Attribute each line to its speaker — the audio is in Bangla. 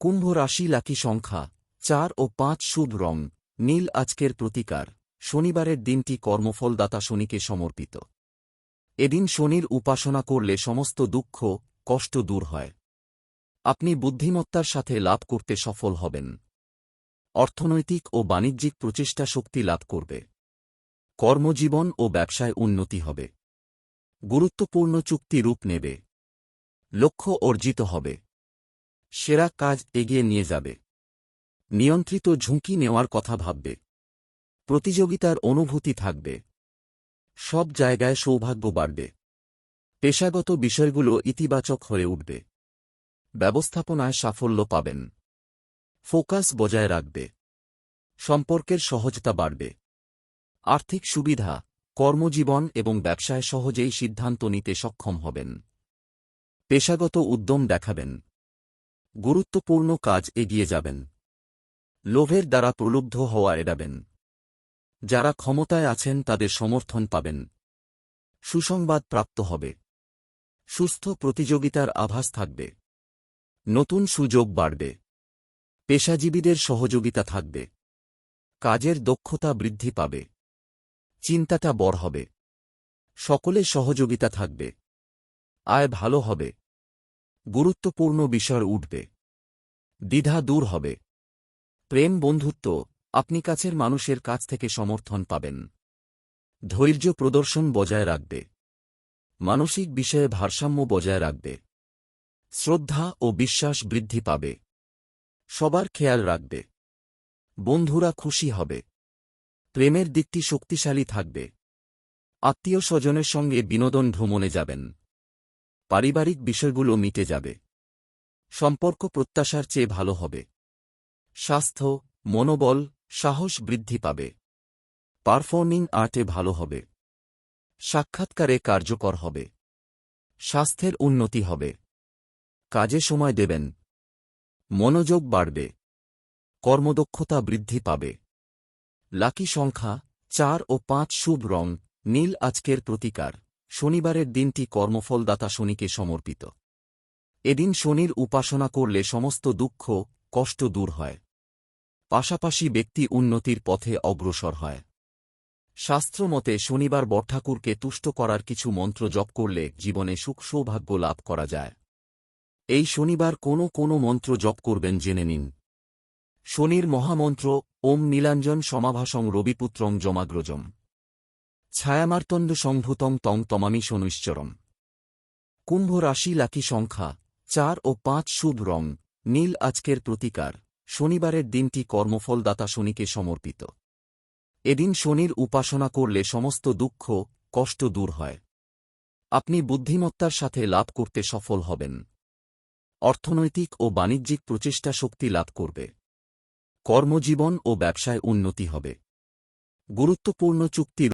Speaker 1: কুম্ভ রাশি লাকি সংখ্যা, চার ও পাঁচ শুভ রং, নীল আজকের প্রতিকার, শনিবারের দিনটি কর্মফলদাতা শনিকে সমর্পিত। এদিন শনির উপাসনা করলে সমস্ত দুঃখ, কষ্ট দূর হয়। আপনি বুদ্ধিমত্তার সাথে লাভ করতে সফল হবেন। অর্থনৈতিক ও বাণিজ্যিক প্রচেষ্টা শক্তি লাভ করবে। কর্মজীবন ও ব্যবসায় উন্নতি হবে। গুরুত্বপূর্ণ চুক্তি রূপ নেবে। লক্ষ্য অর্জিত হবে। সেরা কাজ এগিয়ে নিয়ে যাবে। নিয়ন্ত্রিত ঝুঁকি নেওয়ার কথা ভাববে। প্রতিযোগিতার অনুভূতি থাকবে। সব জায়গায় সৌভাগ্য বাড়বে। পেশাগত বিষয়গুলো ইতিবাচক হয়ে উঠবে। ব্যবস্থাপনায় সাফল্য পাবেন। ফোকাস বজায় রাখবে। সম্পর্কের সহজতা বাড়বে। আর্থিক সুবিধা, কর্মজীবন এবং ব্যবসায় সহজেই সিদ্ধান্ত নিতে সক্ষম হবেন। পেশাগত উদ্যম দেখাবেন। গুরুত্বপূর্ণ কাজ এগিয়ে যাবেন। লোভের দ্বারা প্রলুব্ধ হওয়া এড়াবেন। যারা ক্ষমতায় আছেন তাদের সমর্থন পাবেন। সুসংবাদ প্রাপ্ত হবে। সুস্থ প্রতিযোগিতার আভাস থাকবে। নতুন সুযোগ বাড়বে। পেশাজীবীদের সহযোগিতা থাকবে। কাজের দক্ষতা বৃদ্ধি পাবে। চিন্তাটা বড় হবে। সকলে সহযোগিতা থাকবে। আয় ভালো হবে। গুরুত্বপূর্ণ বিষয় উঠবে। দ্বিধা দূর হবে। প্রেম বন্ধুত্ব, আপনি কাছের মানুষের কাছ থেকে সমর্থন পাবেন। ধৈর্য প্রদর্শন বজায় রাখবে। মানসিক বিষয়ে ভারসাম্য বজায় রাখবে। শ্রদ্ধা ও বিশ্বাস বৃদ্ধি পাবে। সবার খেয়াল রাখবে। বন্ধুরা খুশি হবে। প্রেমের দিকটি শক্তিশালী থাকবে। আত্মীয় স্বজনের সঙ্গে বিনোদন ভ্রমণে যাবেন। পারিবারিক বিষয়গুলো মিটে যাবে। সম্পর্ক প্রত্যাশার চেয়ে ভালো হবে। স্বাস্থ্য, মনোবল, সাহস বৃদ্ধি পাবে। পারফর্মিং আর্টে ভালো হবে। সাক্ষাৎকারে কার্যকর হবে। স্বাস্থ্যের উন্নতি হবে। কাজে সময় দেবেন। মনোযোগ বাড়বে। কর্মদক্ষতা বৃদ্ধি পাবে। লাকি সংখ্যা চার ও পাঁচ শুভ রং, নীল আজকের প্রতিকার। শনিবারের দিনটি কর্মফলদাতা শনিকে সমর্পিত। এদিন শনির উপাসনা করলে সমস্ত দুঃখ, কষ্ট দূর হয়। পাশাপাশি ব্যক্তি উন্নতির পথে অগ্রসর হয়। শাস্ত্রমতে শনিবার বটঠাকুরকে তুষ্ট করার কিছু মন্ত্র জপ করলে জীবনে সুখ সৌভাগ্য লাভ করা যায়। এই শনিবার কোনো কোনো মন্ত্র জপ করবেন জেনে নিন। শনির মহামন্ত্র, ওম নীলাঞ্জন সমাভাসং রবিপুত্রং জমাগ্রজম। ছায়ামার্তণ্ড সংভূতং তং তমামি শনুশ্চরম কুম্ভ রাশি লাকি সংখ্যা চার ও পাঁচ শুভ রং, নীল আজকের প্রতিকার, শনিবারের দিনটি কর্মফলদাতা শনিকে সমর্পিত। এদিন শনির উপাসনা করলে সমস্ত দুঃখ, কষ্ট দূর হয়। আপনি বুদ্ধিমত্তার সাথে লাভ করতে সফল হবেন। অর্থনৈতিক ও বাণিজ্যিক প্রচেষ্টা শক্তি লাভ করবে। কর্মজীবন ও ব্যবসায় উন্নতি হবে। গুরুত্বপূর্ণ চুক্তি